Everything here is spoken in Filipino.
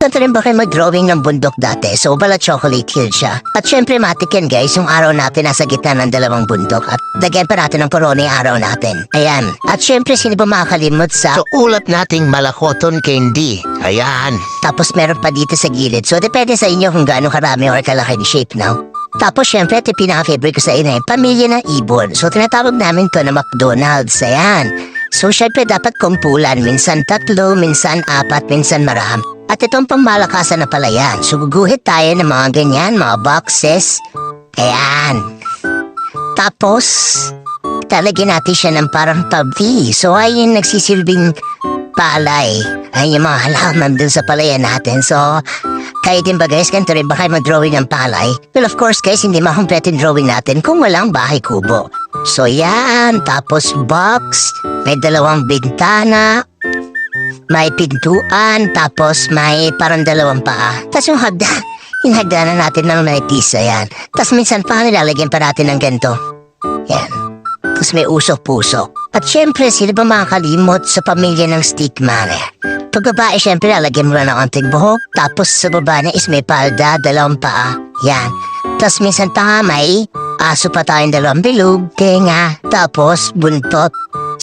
Ganito rin ba kayo mag-drawing ng bundok dati? So, bala chocolate hill siya. At syempre, matik yan guys, yung araw natin nasa gitna ng dalawang bundok. At lagyan pa natin ng corona yung araw natin. Ayan. At syempre, sino ba makakalimot sa... So ulap nating malakoton candy. Ayan. Tapos meron pa dito sa gilid. So, depende sa inyo kung gaano karami or kalaki ni shape now. Tapos, syempre, ito yung pinaka-favorite ko sa inyo, yung pamilya ng ibon. So, tinatawag namin to na McDonald's. Ayan. So, syempre, dapat kumpulan. Minsan tatlo, minsan apat, minsan marami. At itong pangmalakasan na pala yan. So, tayo ng mga ganyan, mga boxes. Ayan. Tapos, talagyan natin siya ng parang tabi. So, ay yung nagsisilbing palay. Ay yung mga halaman dun sa palayan natin. So, kayo din ba guys, ganito rin ba kayo mag-drawing ng palay? Well, of course guys, hindi makumpleto yung drawing natin kung walang bahay kubo. So, yan. Tapos, box. May dalawang bintana. May pintuan. Tapos, may parang dalawang paa. Tapos yung hagdan. Yung hagdanan natin ng may tisa yan. Tapos minsan pa nilalagyan pa natin ng ganito. Yan. Tapos may usok-pusok. At syempre, sino ba makakalimot sa pamilya ng stickman eh? Pag babae, syempre, lalagyan mo lang ng konting buhok. Tapos sa baba niya is may palda, dalawang paa. Yan. Tapos minsan pa may aso pa tayong dalawang bilog, tenga, tapos buntot.